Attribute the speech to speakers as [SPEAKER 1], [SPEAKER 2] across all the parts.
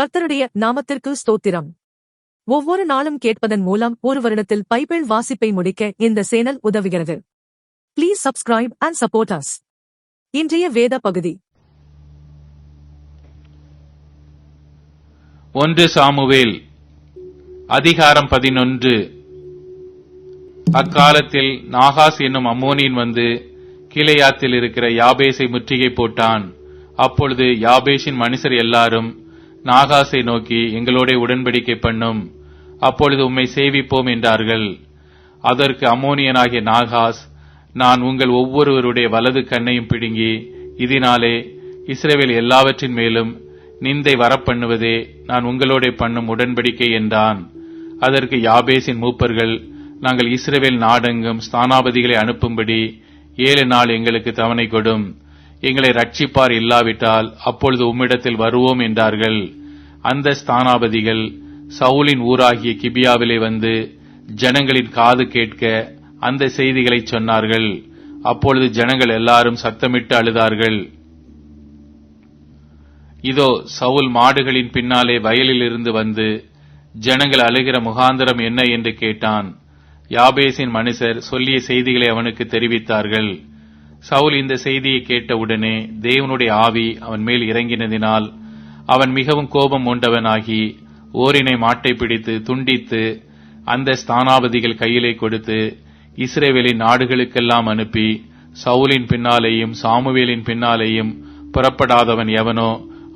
[SPEAKER 1] கர்த்தருடைய நாமத்திற்கு ஸ்தோத்திரம். ஒவ்வொரு நாளும் கேட்பதன் மூலம் ஒரு வருடத்தில் பைபிள் வாசிப்பை முடிக்க இந்த சேனல் உதவுகிறது. Please subscribe and support us இன்றைய வேத பகுதி.
[SPEAKER 2] ஒன்று சாமுவேல் அதிகாரம் பதினொன்று. அக்காலத்தில் நாகாஸ் என்னும் அம்மோனியன் வந்து கிளையாத்தில் இருக்கிற யாபேசை முற்றுகை போட்டான். அப்பொழுது யாபேஷின் மனுஷர் எல்லாரும் நாகாசை நோக்கி எங்களோட உடன்படிக்கை பண்ணும். அப்பொழுது உம்மை சேவிப்போம் என்றார்கள். அதற்கு அம்மோனியனாகிய நாகாஸ் நான் உங்கள் ஒவ்வொருவருடைய வலது கண்ணையும் பிடுங்கி இதனாலே இஸ்ரேவேல் எல்லாவற்றின் மேலும் நிந்தை வரப்பண்ணுவதே நான் உங்களோட பண்ணும் உடன்படிக்கை என்றான். அதற்கு யாபேசின் மூப்பர்கள் நாங்கள் இஸ்ரேவேல் நாடெங்கும் ஸ்தானாபதிகளை அனுப்பும்படி ஏழு நாள் எங்களுக்கு தவணை கொடும். எங்களை ரட்சிப்பார் இல்லாவிட்டால் அப்பொழுது உம்மிடத்தில் வருவோம் என்றார்கள். அந்த ஸ்தானாபதிகள் சவுலின் ஊராகிய கிபியாவிலே வந்து ஜனங்களின் காது கேட்க அந்த செய்திகளை சொன்னார்கள். அப்பொழுது ஜனங்கள் எல்லாரும் சத்தமிட்டு அழுதார்கள். இதோ சவுல் மாடுகளின் பின்னாலே வயலில் இருந்து வந்து ஜனங்கள் அழுகிற முகாந்திரம் என்ன என்று கேட்டான். யாபேசின் மனுஷர் சொல்லிய செய்திகளை அவனுக்கு தெரிவித்தார்கள். சவுல் இந்த செய்தியை கேட்டவுடனே தேவனுடைய ஆவி அவன் மேல் இறங்கினதினால் அவன் மிகவும் கோபம் உண்டவனாகி ஓரினை மாட்டை பிடித்து துண்டித்து அந்த ஸ்தானாபதிகள் கையிலே கொடுத்து இஸ்ரேவேலின் நாடுகளுக்கெல்லாம் அனுப்பி சவுலின் பின்னாலேயும் சாமுவேலின் பின்னாலேயும் புறப்படாதவன் எவனோ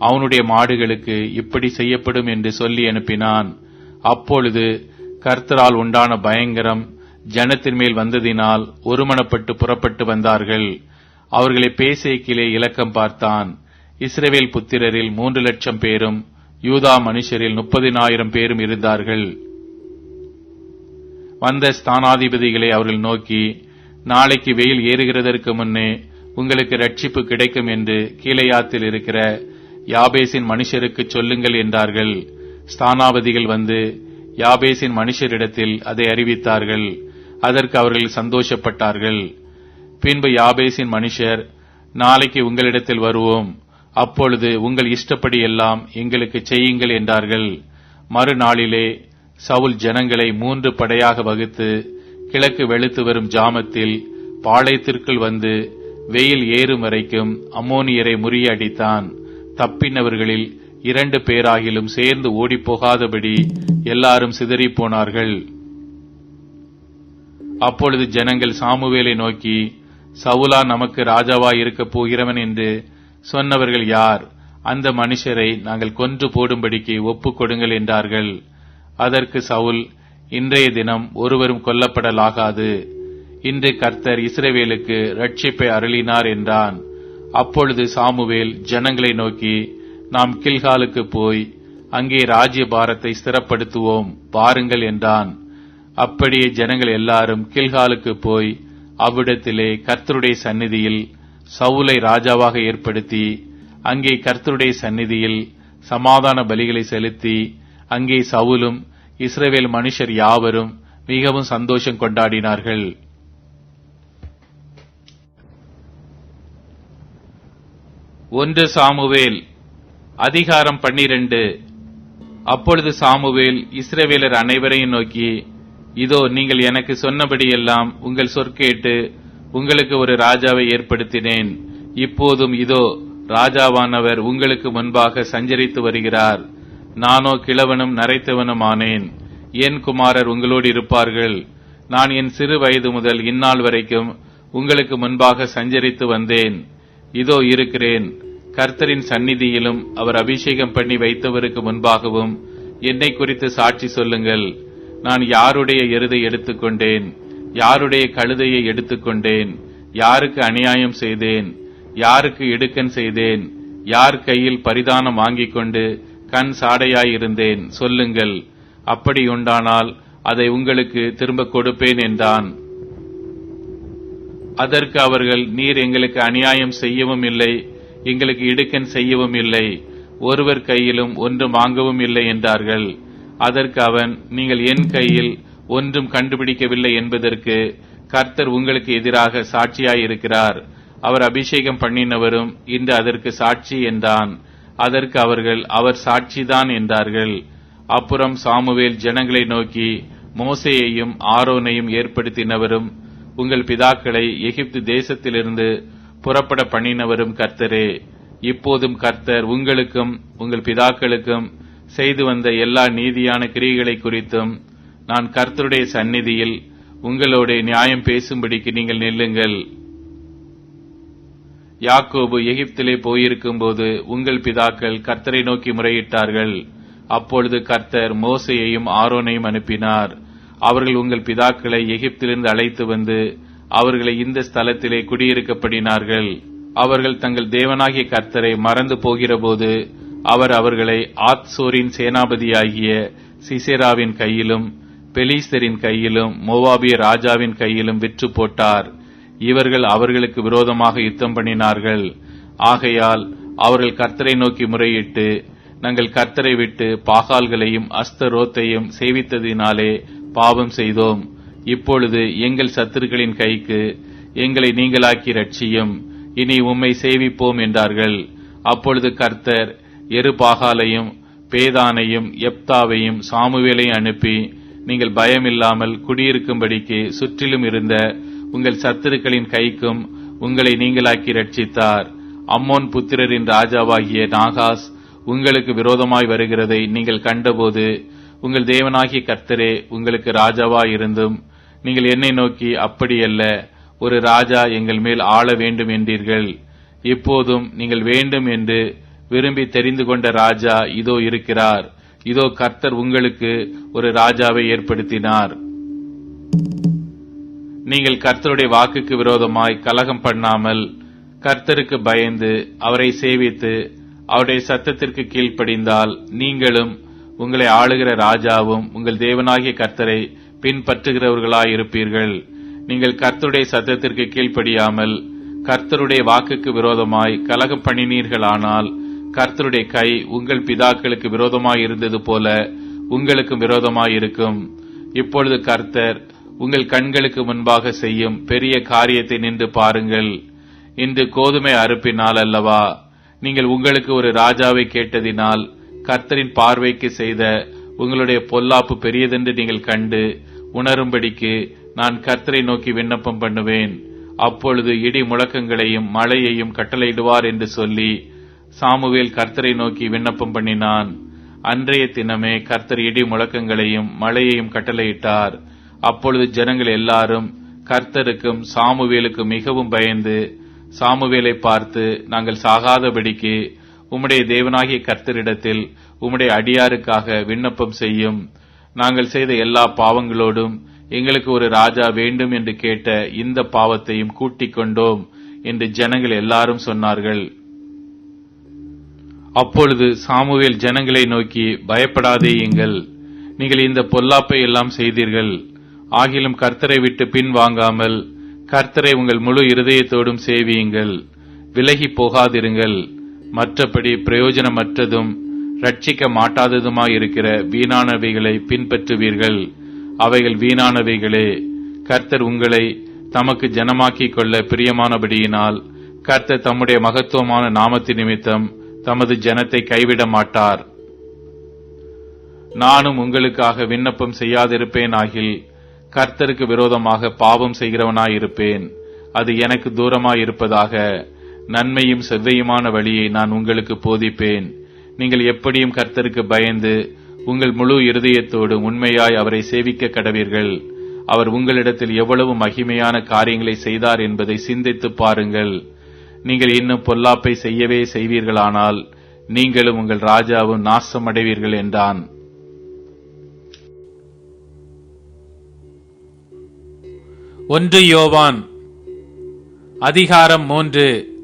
[SPEAKER 2] அவனுடைய மாடுகளுக்கு இப்படி செய்யப்படும் என்று சொல்லி அனுப்பினான். அப்பொழுது கர்த்தரால் உண்டான பயங்கரம் ஜனத்தின் மேல் வந்ததினால் ஒருமனப்பட்டு புறப்பட்டு வந்தார்கள். அவர்களை பேசேக்கிலே இலக்கம் பார்த்தான். இஸ்ரேவேல் புத்திரரில் மூன்று லட்சம் பேரும் யூதா மனுஷரில் முப்பதினாயிரம் பேரும் இருந்தார்கள். வந்த ஸ்தானாதிபதிகளை அவர்கள் நோக்கி நாளைக்கு வெயில் ஏறுகிறதற்கு முன்னே உங்களுக்கு ரட்சிப்பு கிடைக்கும் என்று கீழையாத்தில் இருக்கிற யாபேசின் மனுஷருக்கு சொல்லுங்கள் என்றார்கள். ஸ்தானாபதிகள் வந்து யாபேசின் மனுஷரிடத்தில் அதை அறிவித்தார்கள். அதற்கு அவர்கள் சந்தோஷப்பட்டார்கள். பின்பு யாபேசின் மனுஷர் நாளைக்கு உங்களிடத்தில் வருவோம். அப்பொழுது உங்கள் இஷ்டப்படி எல்லாம் எங்களுக்கு செய்யுங்கள் என்றார்கள். மறுநாளிலே சவுல் ஜனங்களை மூன்று படையாக வகுத்து கிழக்கு வெளுத்து வரும் ஜாமத்தில் பாளையத்திற்குள் வந்து வெயில் ஏறும் வரைக்கும் அம்மோனியரை முறியடித்தான் தப்பினவர்களில் இரண்டு பேராகிலும் சேர்ந்து ஓடிப்போகாதபடி எல்லாரும் சிதறிப் போனார்கள் அப்பொழுது ஜனங்கள் சாமுவேலை நோக்கி சவுலா நமக்கு ராஜாவாய் இருக்கப் போகிறவன் என்று சொன்னவர்கள் யார்? அந்த மனுஷரை நாங்கள் கொன்று போடும்படிக்கு ஒப்புக் கொடுங்கள் என்றார்கள். அதற்கு சவுல் இன்றைய தினம் ஒருவரும் கொல்லப்படலாகாது. இன்று கர்த்தர் இஸ்ரேவேலுக்கு ரட்சிப்பை அருளினார் என்றான். அப்பொழுது சாமுவேல் ஜனங்களை நோக்கி நாம் கில்காலுக்கு போய் அங்கே ராஜ்ய பாரத்தை ஸ்திரப்படுத்துவோம் பாருங்கள் என்றான். அப்படியே ஜனங்கள் எல்லாரும் கில்காலுக்கு போய் அவ்விடத்திலே கர்த்தருடைய சந்நிதியில் சவுலை ராஜாவாக ஏற்படுத்தி அங்கே கர்த்தருடைய சந்நிதியில் சமாதான பலிகளை செலுத்தி அங்கே சவுலும் இஸ்ரேவேல் மனுஷர் யாவரும் மிகவும் சந்தோஷம் கொண்டாடினார்கள். ஒன்று சாமுவேல் அதிகாரம் பன்னிரண்டு. அப்பொழுது சாமுவேல் இஸ்ரேவேலர் அனைவரையும் நோக்கி இதோ நீங்கள் எனக்கு சொன்னபடியெல்லாம் உங்கள் சொற்கேட்டு உங்களுக்கு ஒரு ராஜாவை ஏற்படுத்தினேன். இப்போதும் இதோ ராஜாவானவர் உங்களுக்கு முன்பாக சஞ்சரித்து வருகிறார். நானோ கிழவனும் நரைத்தவனும் ஆனேன். என் குமாரர் உங்களோடு இருப்பார்கள். நான் என் சிறு வயது முதல் இந்நாள் வரைக்கும் உங்களுக்கு முன்பாக சஞ்சரித்து வந்தேன். இதோ இருக்கிறேன். கர்த்தரின் சந்நிதியிலும் அவர் அபிஷேகம் பண்ணி வைத்தவருக்கு முன்பாகவும் என்னை குறித்து சாட்சி சொல்லுங்கள். நான் யாருடைய எருதை எடுத்துக்கொண்டேன்? யாருடைய கழுதையை எடுத்துக்கொண்டேன்? யாருக்கு அநியாயம் செய்தேன்? யாருக்கு இடுக்கன் செய்தேன்? யார் கையில் பரிதானம் வாங்கிக் கொண்டு கண் சாடையாயிருந்தேன்? சொல்லுங்கள். அப்படி உண்டானால் அதை உங்களுக்கு திரும்ப கொடுப்பேன் என்றான். அதற்கு அவர்கள் நீர் எங்களுக்கு அநியாயம் செய்யவும் இல்லை எங்களுக்கு இடுக்கன் செய்யவும் இல்லை. ஒருவர் கையிலும் ஒன்றும் வாங்கவும் இல்லை என்றார்கள். அதற்கு அவன் நீங்கள் என் கையில் ஒன்றும் கண்டுபிடிக்கவில்லை என்பதற்கு கர்த்தர் உங்களுக்கு எதிராக சாட்சியாயிருக்கிறார். அவர் அபிஷேகம் பண்ணினவரும் இன்று அதற்கு சாட்சி என்றான். அதற்கு அவர்கள் அவர் சாட்சிதான் என்றார்கள். அப்புறம் சாமுவேல் ஜனங்களை நோக்கி மோசையையும் ஆரோனையும் ஏற்படுத்தினவரும் உங்கள் பிதாக்களை எகிப்து தேசத்திலிருந்து புறப்பட பண்ணினவரும் கர்த்தரே. இப்போதும் கர்த்தர் உங்களுக்கும் உங்கள் பிதாக்களுக்கும் செய்து வந்த எல்லா நீதியான கிரியைகளை குறித்தும் நான் கர்த்தருடைய சந்நிதியில் உங்களோட நியாயம் பேசும்படிக்கு நீங்கள் நெல்லுங்கள். யாக்கோபு எகிப்திலே போயிருக்கும்போது உங்கள் பிதாக்கள் கர்த்தரை நோக்கி முறையிட்டார்கள். அப்பொழுது கர்த்தர் மோசையையும் ஆரோனையும் அனுப்பினார். அவர்கள் உங்கள் பிதாக்களை எகிப்திலிருந்து அழைத்து வந்து அவர்களை இந்த ஸ்தலத்திலே குடியிருக்கப்படினார்கள் அவர்கள் தங்கள் தேவனாகிய கர்த்தரை மறந்து போகிறபோது அவர் அவர்களை ஆத்சோரின் சேனாபதியாகிய சிசேராவின் கையிலும் பெலீஸ்தரின் கையிலும் மோவாபிய ராஜாவின் கையிலும் விற்று போட்டார். இவர்கள் அவர்களுக்கு விரோதமாக யுத்தம் பண்ணினார்கள். ஆகையால் அவர்கள் கர்த்தரை நோக்கி முறையிட்டு நாங்கள் கர்த்தரை விட்டு பாகால்களையும் அஸ்தரோத்தையும் சேவித்ததினாலே பாவம் செய்தோம். இப்பொழுது எங்கள் சத்துருக்களின் கைக்கு எங்களை நீங்களாக்கி ரட்சியும் இனி உம்மை சேவிப்போம் என்றார்கள். அப்பொழுது கர்த்தர் எருபாகாலையும் பேதானையும் எப்தாவையும் சாமுவேலையும் அனுப்பி நீங்கள் பயமில்லாமல் குடியிருக்கும்படிக்கு சுற்றிலும் இருந்த உங்கள் சத்துருக்களின் கைக்கும் உங்களை நீங்களாக்கி ரட்சித்தார். அம்மோன் புத்திரரின் ராஜாவாகிய நாகாஸ் உங்களுக்கு விரோதமாய் வருகிறதை நீங்கள் கண்டபோது உங்கள் தேவனாகிய கர்த்தரே உங்களுக்கு ராஜாவாய் இருந்தும் நீங்கள் என்னை நோக்கி அப்படியல்ல ஒரு ராஜா எங்கள் மேல் ஆள வேண்டும் என்றீர்கள். இப்போதும் நீங்கள் வேண்டும் என்று விரும்பி தெரிந்து கொண்ட ராஜா இதோ இருக்கிறார். இதோ கர்த்தர் உங்களுக்கு ஒரு ராஜாவை ஏற்படுத்தினார். நீங்கள் கர்த்தருடைய வாக்குக்கு விரோதமாய் கலகம் பண்ணாமல் கர்த்தருக்கு பயந்து அவரை சேவித்து அவருடைய சத்தத்திற்கு கீழ்ப்படிந்தால் நீங்களும் உங்களை ஆளுகிற ராஜாவும் உங்கள் தேவனாகிய கர்த்தரை பின்பற்றுகிறவர்களாயிருப்பீர்கள் நீங்கள் கர்த்தருடைய சத்தத்திற்கு கீழ்ப்படியாமல் கர்த்தருடைய வாக்குக்கு விரோதமாய் கலகம் பண்ணினீர்களானால் கர்த்தருடைய கை உங்கள் பிதாக்களுக்கு விரோதமாக இருந்தது போல உங்களுக்கும் விரோதமாக இருக்கும். இப்பொழுது கர்த்தர் உங்கள் கண்களுக்கு முன்பாக செய்யும் பெரிய காரியத்தை நின்று பாருங்கள். இன்று கோதுமை அறுப்பினால் அல்லவா? நீங்கள் உங்களுக்கு ஒரு ராஜாவை கேட்டதினால் கர்த்தரின் பார்வைக்கு செய்த உங்களுடைய பொல்லாப்பு பெரியதென்று நீங்கள் கண்டு உணரும்படிக்கு நான் கர்த்தரை நோக்கி விண்ணப்பம் பண்ணுவேன். அப்பொழுது இடி முழக்கங்களையும் மழையையும் கட்டளையிடுவார் என்று சொல்லி சாமுவேல் கர்த்தரை நோக்கி விண்ணப்பம் பண்ணினான். அன்றைய தினமே கர்த்தர் இடி முழக்கங்களையும் மழையையும் கட்டளையிட்டார். அப்பொழுது ஜனங்கள் எல்லாரும் கர்த்தருக்கும் சாமுவேலுக்கும் மிகவும் பயந்து சாமுவேலை பார்த்து நாங்கள் சாகாதபடிக்கு உம்முடைய தேவனாகிய கர்த்தரிடத்தில் உம்முடைய அடியாருக்காக விண்ணப்பம் செய்யும். நாங்கள் செய்த எல்லா பாவங்களோடும் எங்களுக்கு ஒரு ராஜா வேண்டும் என்று கேட்ட இந்த பாவத்தையும் கூட்டிக் கொண்டோம் என்று ஜனங்கள் எல்லாரும் சொன்னார்கள். அப்பொழுது சாமுவேல் ஜனங்களை நோக்கி பயப்படாதேயுங்கள் நீங்கள் இந்த பொல்லாப்பை எல்லாம் செய்தீர்கள். ஆகிலும் கர்த்தரை விட்டு பின் வாங்காமல் கர்த்தரை உங்கள் முழு இருதயத்தோடும் சேவியுங்கள். விலகி போகாதிருங்கள். மற்றபடி பிரயோஜனமற்றதும் ரட்சிக்க மாட்டாததுமாயிருக்கிற வீணானவைகளை பின்பற்றுவீர்கள். அவைகள் வீணானவைகளே. கர்த்தர் உங்களை தமக்கு ஜனமாக்கிக் கொள்ள பிரியமானபடியினால் கர்த்தர் தம்முடைய மகத்துவமான நாமத்து நிமித்தம் தமது ஜனத்தை கைவிட மாட்டார். நானும் உங்களுக்காக விண்ணப்பம் செய்யாதிருப்பேன் ஆகில் கர்த்தருக்கு விரோதமாக பாவம் செய்கிறவனாயிருப்பேன். அது எனக்கு தூரமாயிருப்பதாக நன்மையும் செவ்வையுமான வழியை நான் உங்களுக்கு போதிப்பேன். நீங்கள் எப்படியும் கர்த்தருக்கு பயந்து உங்கள் முழு இருதயத்தோடு உண்மையாய் அவரை சேவிக்க கடவீர்கள். அவர் உங்களிடத்தில் எவ்வளவு மகிமையான காரியங்களை செய்தார் என்பதை சிந்தித்து பாருங்கள். நீங்கள் இன்னும் பொல்லாப்பை செய்யவே செய்வீர்களானால் நீங்களும் உங்கள் ராஜாவும் நாசமடைவீர்கள் என்றான். ஒன்று யோவான் அதிகாரம் மூன்று.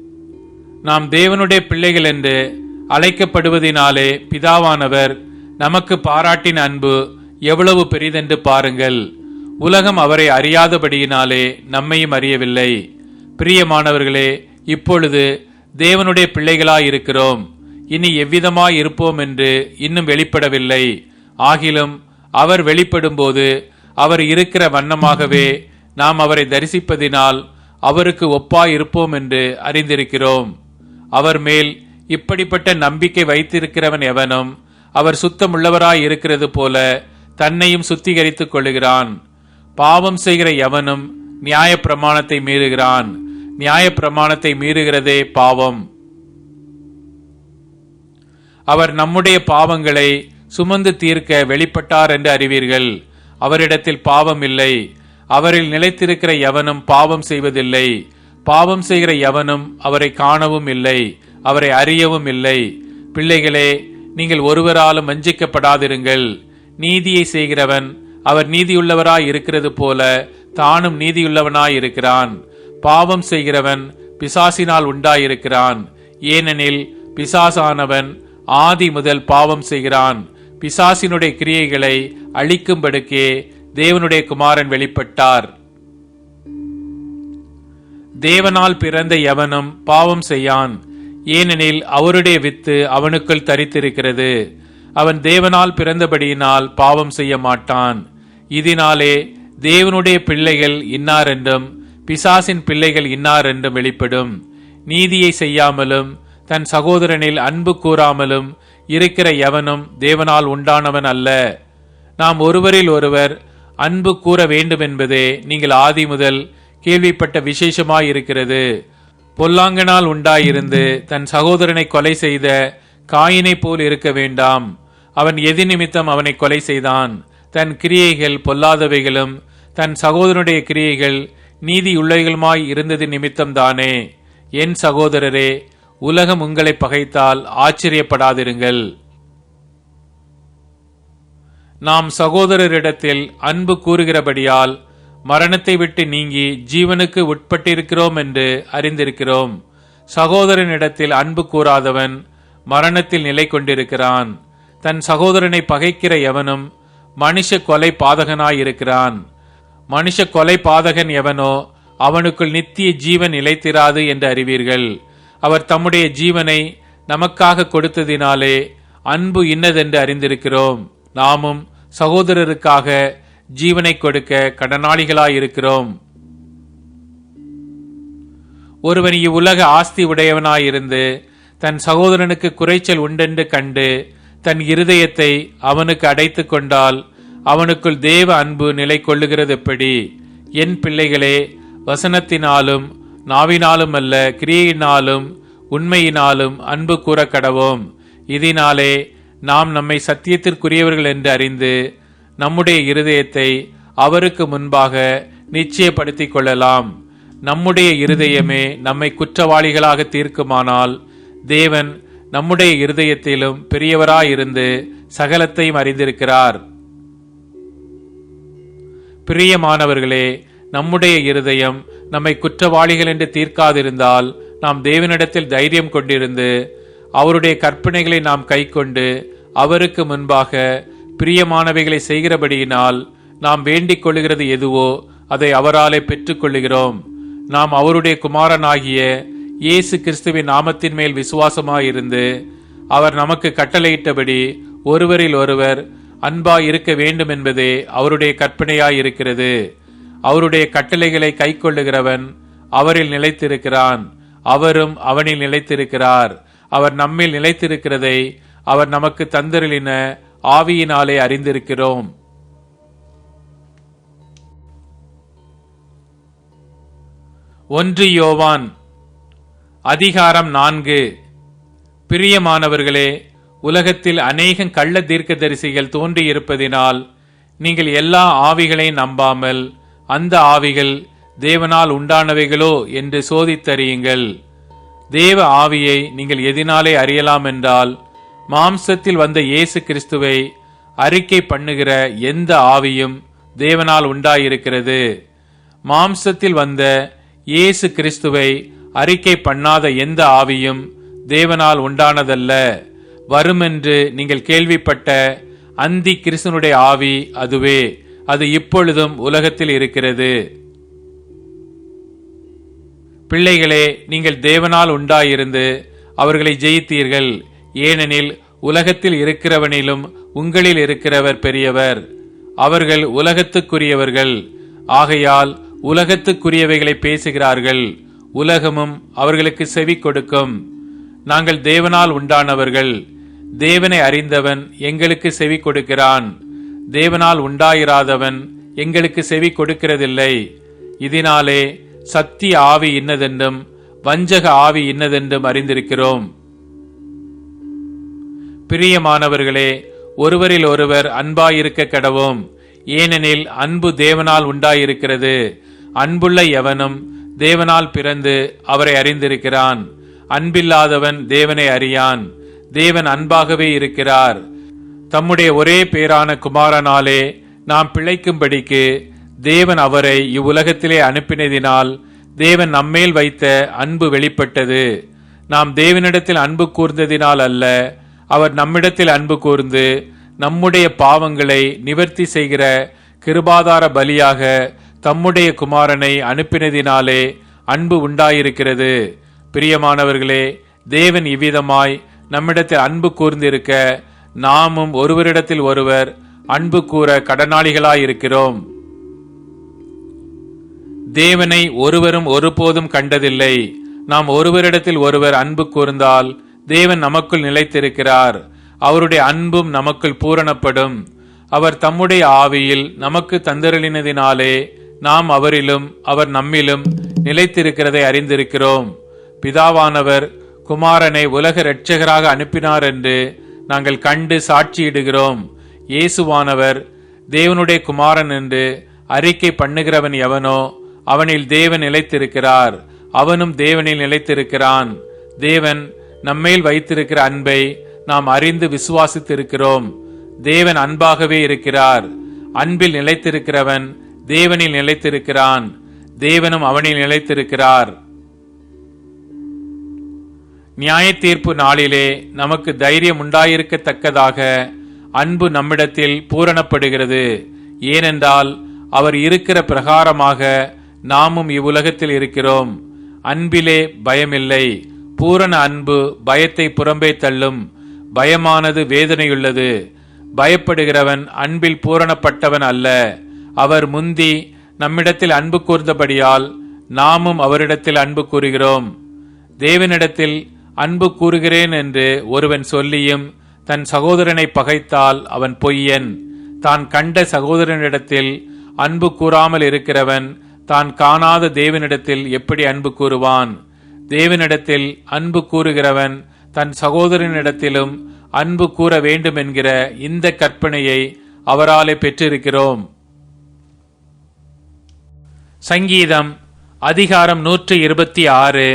[SPEAKER 2] நாம் தேவனுடைய பிள்ளைகள் என்று அழைக்கப்படுவதினாலே பிதாவானவர் நமக்கு பாராட்டின் அன்பு எவ்வளவு பெரிதென்று பாருங்கள். உலகம் அவரை அறியாதபடியினாலே நம்மையும் அறியவில்லை. பிரியமானவர்களே இப்பொழுது தேவனுடைய பிள்ளைகளாயிருக்கிறோம். இனி எவ்விதமாய் இருப்போம் என்று இன்னும் வெளிப்படவில்லை. ஆகிலும் அவர் வெளிப்படும்போது அவர் இருக்கிற வண்ணமாகவே நாம் அவரை தரிசிப்பதினால் அவருக்கு ஒப்பாய் இருப்போம் என்று அறிந்திருக்கிறோம். அவர் மேல் இப்படிப்பட்ட நம்பிக்கை வைத்திருக்கிறவன் எவனும் அவர் சுத்தமுள்ளவராய் இருக்கிறது போல தன்னையும் சுத்திகரித்துக் கொள்ளுகிறான். பாவம் செய்கிற எவனும் நியாயப்பிரமாணத்தை மீறுகிறான். நியாய பிரமாணத்தை மீறுகிறதே பாவம். அவர் நம்முடைய பாவங்களை சுமந்து தீர்க்க வெளிப்பட்டார் என்று அறிவீர்கள். அவரிடத்தில் பாவம் இல்லை. அவரில் நிலைத்திருக்கிற எவனும் பாவம் செய்வதில்லை. பாவம் செய்கிற எவனும் அவரை காணவும் இல்லை. அவரை அறியவும் இல்லை. பிள்ளைகளே நீங்கள் ஒருவராலும் வஞ்சிக்கப்படாதிருங்கள். நீதியை செய்கிறவன் அவர் நீதியுள்ளவராய் இருக்கிறது போல தானும் நீதியுள்ளவனாய் இருக்கிறான். பாவம் செய்கிறவன் பிசாசினால் உண்டாயிருக்கிறான். ஏனெனில் பிசாசானவன் ஆதி முதல் பாவம் செய்கிறான். பிசாசினுடைய கிரியைகளை அழிக்கும்படுக்கே தேவனுடைய குமாரன் வெளிப்பட்டார். தேவனால் பிறந்த எவனும் பாவம் செய்யான். ஏனெனில் அவருடைய வித்து அவனுக்குள் தரித்திருக்கிறது. அவன் தேவனால் பிறந்தபடியினால் பாவம் செய்ய மாட்டான். இதனாலே தேவனுடைய பிள்ளைகள் இன்னாரென்றும் பிசாசின் பிள்ளைகள் இன்னார் என்றும் வெளிப்படும். நீதியை செய்யாமலும் தன் சகோதரனில் அன்பு கூறாமலும் இருக்கிற எவனும் தேவனால் உண்டானவன் அல்ல. நாம் ஒருவரில் ஒருவர் அன்பு கூற வேண்டும் என்பதே நீங்கள் ஆதி முதல் கேள்விப்பட்ட விசேஷமாயிருக்கிறது. பொல்லாங்கனால் உண்டாயிருந்து தன் சகோதரனை கொலை செய்த காயினைப் போல் இருக்க வேண்டாம். அவன் எதி நிமித்தம் அவனை கொலை செய்தான். தன் கிரியைகள் பொல்லாதவைகளும் தன் சகோதரனுடைய கிரியைகள் நீதியுள்ளவைகளுமாய் இருந்தது நிமித்தம்தானே. என் சகோதரரே உலகம் உங்களை பகைத்தால் ஆச்சரியப்படாதிருங்கள். நாம் சகோதரரிடத்தில் அன்பு கூறுகிறபடியால் மரணத்தை விட்டு நீங்கி ஜீவனுக்கு உட்பட்டிருக்கிறோம் என்று அறிந்திருக்கிறோம். சகோதரனிடத்தில் அன்பு கூறாதவன் மரணத்தில் நிலை கொண்டிருக்கிறான். தன் சகோதரனை பகைக்கிற எவனும் மனுஷ கொலை பாதகனாயிருக்கிறான். மனுஷ கொலை பாதகன் எவனோ அவனுக்குள் நித்திய ஜீவன் நிலைத்திராது என்று அறிவீர்கள். அவர் தம்முடைய ஜீவனை நமக்காக கொடுத்ததினாலே அன்பு இன்னதென்று அறிந்திருக்கிறோம். நாமும் சகோதரருக்காக ஜீவனை கொடுக்க கடனாளிகளாயிருக்கிறோம். ஒருவன் இவ்வுலக ஆஸ்தி உடையவனாயிருந்து தன் சகோதரனுக்கு குறைச்சல் உண்டென்று கண்டு தன் இருதயத்தை அவனுக்கு அடைத்துக் கொண்டால் அவனுக்குள் தேவ அன்பு நிலை கொள்ளுகிறது எப்படி என் பிள்ளைகளே வசனத்தினாலும் நாவினாலும் அல்ல கிரியையினாலும் உண்மையினாலும் அன்பு கூற கடவோம். இதனாலே நாம் நம்மை சத்தியத்திற்குரியவர்கள் என்று அறிந்து நம்முடைய இருதயத்தை அவருக்கு முன்பாக நிச்சயப்படுத்திக் கொள்ளலாம். நம்முடைய இருதயமே நம்மை குற்றவாளிகளாக தீர்க்குமானால் தேவன் நம்முடைய இருதயத்திலும் பெரியவராயிருந்து சகலத்தையும் அறிந்திருக்கிறார். பிரியமானவர்களே நம்முடைய இருதயம் நம்மை குற்றவாளிகள் என்று தீர்க்காதிருந்தால் நாம் தேவனிடத்தில் தைரியம் கொண்டிருந்து அவருடைய கற்பனைகளை நாம் கைக்கொண்டு அவருக்கு முன்பாக பிரியமானவைகளை செய்கிறபடியினால் நாம் வேண்டிக் கொள்ளுகிறது எதுவோ அதை அவராலே பெற்றுக்கொள்ளுகிறோம் நாம் அவருடைய குமாரனாகிய இயேசு கிறிஸ்துவின் நாமத்தின் மேல் விசுவாசமாயிருந்து அவர் நமக்கு கட்டளையிட்டபடி ஒருவரில் ஒருவர் அன்பாய் இருக்க வேண்டும் என்பதே அவருடைய கற்பனையாயிருக்கிறது. அவருடைய கட்டளைகளை கைக்கொள்ளுகிறவன் அவரில் நிலைத்திருக்கிறான். அவரும் அவனில் நிலைத்திருக்கிறார். அவர் நம்மில் நிலைத்திருக்கிறதை அவர் நமக்கு தந்தருளின ஆவியினாலே அறிந்திருக்கிறோம். ஒன்று யோவான் அதிகாரம் நான்கு. பிரியமானவர்களே உலகத்தில் அநேகம் கள்ள தீர்க்கதரிசிகள் தோன்றியிருப்பதினால் நீங்கள் எல்லா ஆவிகளையும் நம்பாமல் அந்த ஆவிகள் தேவனால் உண்டானவைகளோ என்று சோதித்தறியுங்கள். தேவ ஆவியை நீங்கள் எதினாலே அறியலாம் என்றால் மாம்சத்தில் வந்த இயேசு கிறிஸ்துவை அறிக்கை பண்ணுகிற எந்த ஆவியும் தேவனால் உண்டாயிருக்கிறது. மாம்சத்தில் வந்த இயேசு கிறிஸ்துவை அறிக்கை பண்ணாத எந்த ஆவியும் தேவனால் உண்டானதல்ல. வருமென்று நீங்கள் கேள்விப்பட்ட அந்தி கிறிஸ்தனுடைய ஆவி அதுவே. அது இப்பொழுதும் உலகத்தில் இருக்கிறது. பிள்ளைகளே நீங்கள் தேவனால் உண்டாயிருந்து அவர்களை ஜெயித்தீர்கள். ஏனெனில் உலகத்தில் இருக்கிறவனிலும் உங்களில் இருக்கிறவர் பெரியவர். அவர்கள் உலகத்துக்குரியவர்கள். ஆகையால் உலகத்துக்குரியவைகளை பேசுகிறார்கள். உலகமும் அவர்களுக்கு செவி கொடுக்கும் நாங்கள் தேவனால் உண்டானவர்கள். தேவனை அறிந்தவன் எங்களுக்கு செவி கொடுக்கிறான். தேவனால் உண்டாயிராதவன் எங்களுக்கு செவி கொடுக்கிறதில்லை. இதனாலே சத்திய ஆவி இன்னதென்றும் வஞ்சக ஆவி இன்னதென்றும் அறிந்திருக்கிறோம். பிரியமானவர்களே ஒருவரில் ஒருவர் அன்பாயிருக்க கடவோம். ஏனெனில் அன்பு தேவனால் உண்டாயிருக்கிறது. அன்புள்ள எவனும் தேவனால் பிறந்து அவரை அறிந்திருக்கிறான். அன்பில்லாதவன் தேவனை அறியான். தேவன் அன்பாகவே இருக்கிறார். தம்முடைய ஒரே பேரான குமாரனாலே நாம் பிழைக்கும்படிக்கு தேவன் அவரை இவ்வுலகத்திலே அனுப்பினதினால் தேவன் நம்மேல் வைத்த அன்பு வெளிப்பட்டது. நாம் தேவனிடத்தில் அன்பு கூர்ந்ததினால் அல்ல அவர் நம்மிடத்தில் அன்பு கூர்ந்து நம்முடைய பாவங்களை நிவர்த்தி செய்கிற கிருபாதார பலியாக தம்முடைய குமாரனை அனுப்பினதினாலே அன்பு உண்டாயிருக்கிறது. பிரியமானவர்களே தேவன் இவ்விதமாய் நம்மிடத்தில் அன்பு கூர்ந்திருக்க நாமும் ஒருவரிடத்தில் ஒருவர் அன்பு கூற கடனாளிகளாயிருக்கிறோம். தேவனை ஒருவரும் ஒருபோதும் கண்டதில்லை. நாம் ஒருவரிடத்தில் ஒருவர் அன்பு கூர்ந்தால் தேவன் நமக்குள் நிலைத்திருக்கிறார். அவருடைய அன்பும் நமக்குள் பூரணப்படும். அவர் தம்முடைய ஆவியில் நமக்கு தந்தருளினதினாலே நாம் அவரிலும் அவர் நம்மிலும் நிலைத்திருக்கிறதை அறிந்திருக்கிறோம். பிதாவானவர் குமாரனை உலக இரட்சகராக அனுப்பினார் என்று நாங்கள் கண்டு சாட்சியிடுகிறோம். இயேசுவானவர் தேவனுடைய குமாரன் என்று அறிக்கை பண்ணுகிறவன் எவனோ அவனில் தேவன் நிலைத்திருக்கிறார். அவனும் தேவனில் நிலைத்திருக்கிறான். தேவன் நம்மேல் வைத்திருக்கிற அன்பை நாம் அறிந்து விசுவாசித்திருக்கிறோம். தேவன் அன்பாகவே இருக்கிறார். அன்பில் நிலைத்திருக்கிறவன் தேவனில் நிலைத்திருக்கிறான். தேவனும் அவனில் நிலைத்திருக்கிறார். நியாய தீர்ப்பு நாளிலே நமக்கு தைரியம் உண்டாயிருக்கத்தக்கதாக அன்பு நம்மிடத்தில் பூரணப்படுகிறது. ஏனென்றால் அவர் இருக்கிற பிரகாரமாக நாமும் இவ்வுலகத்தில் இருக்கிறோம். அன்பிலே பயமில்லை. பூரண அன்பு பயத்தை புறம்பே தள்ளும். பயமானது வேதனையுள்ளது. பயப்படுகிறவன் அன்பில் பூரணப்பட்டவன் அல்ல. அவர் முந்தி நம்மிடத்தில் அன்பு கூர்ந்தபடியால் நாமும் அவரிடத்தில் அன்பு கூறுகிறோம். தேவனிடத்தில் அன்பு கூறுகிறேன் என்று ஒருவன் சொல்லியும் தன் சகோதரனை பகைத்தால் அவன் பொய்யன். தான் கண்ட சகோதரனிடத்தில் அன்பு கூறாமல் இருக்கிறவன் தான் காணாத தேவனிடத்தில் எப்படி அன்பு கூறுவான்? தேவனிடத்தில் அன்பு கூறுகிறவன் தன் சகோதரனிடத்திலும் அன்பு கூற வேண்டும் என்கிற இந்த கற்பனையை அவராலே பெற்றிருக்கிறோம். சங்கீதம் அதிகாரம் நூற்று இருபத்தி ஆறு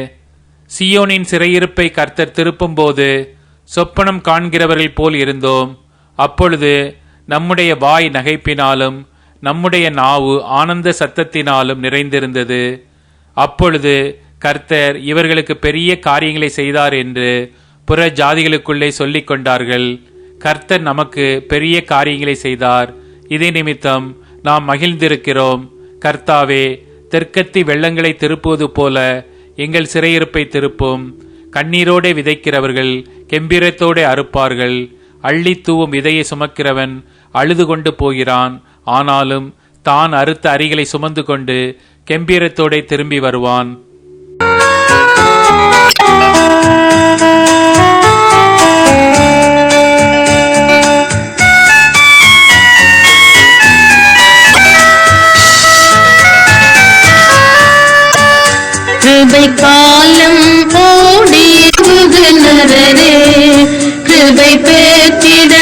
[SPEAKER 2] சியோனின் சிறையிருப்பை கர்த்தர் திருப்பும்போது சொப்பனம் காண்கிறவர்கள் போல் இருந்தோம். அப்பொழுது நம்முடைய வாய் நகைப்பினாலும் நம்முடைய நாவு ஆனந்த சத்தத்தினாலும் நிறைந்திருந்தது. அப்பொழுது கர்த்தர் இவர்களுக்கு பெரிய காரியங்களை செய்தார் என்று புற ஜாதிகளுக்குள்ளே சொல்லிக் கொண்டார்கள். கர்த்தர் நமக்கு பெரிய காரியங்களை செய்தார். இதே நிமித்தம் நாம் மகிழ்ந்திருக்கிறோம். கர்த்தாவே தெற்கத்தி வெள்ளங்களை திருப்புவது போல எங்கள் சிறையிருப்பை திருப்பும். கண்ணீரோடே விதைக்கிறவர்கள் கெம்பீரத்தோடே அறுப்பார்கள். அள்ளி தூவும் விதையை சுமக்கிறவன் அழுது கொண்டு போகிறான். ஆனாலும் தான் அறுத்த அரிகளை சுமந்து கொண்டு கெம்பீரத்தோடே திரும்பி வருவான்.
[SPEAKER 3] கிருபை காலம் ஓடி நரரே கிருபை பெற்றிட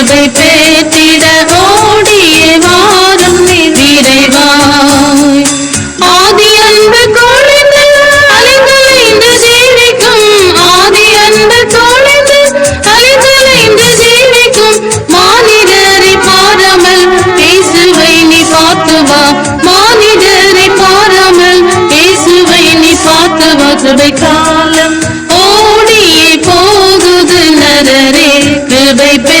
[SPEAKER 3] கிருபை பேற்றிட ஓடிய வாரம் நிறைவாய் ஆதி அன்பு கொழுந்து அலைந்தலைந்து ஜீவிக்கும் ஆதி அன்பு கொழுந்து அலைந்தலைந்து ஜீவிக்கும் மானிடரை பாராமல் இயேசுவை நீ பார்த்துவா மானிடரை பாராமல் இயேசுவை நீ பார்த்துவா கிருபை காலம் ஓடியே போகுது நரரே கிருபை
[SPEAKER 1] பே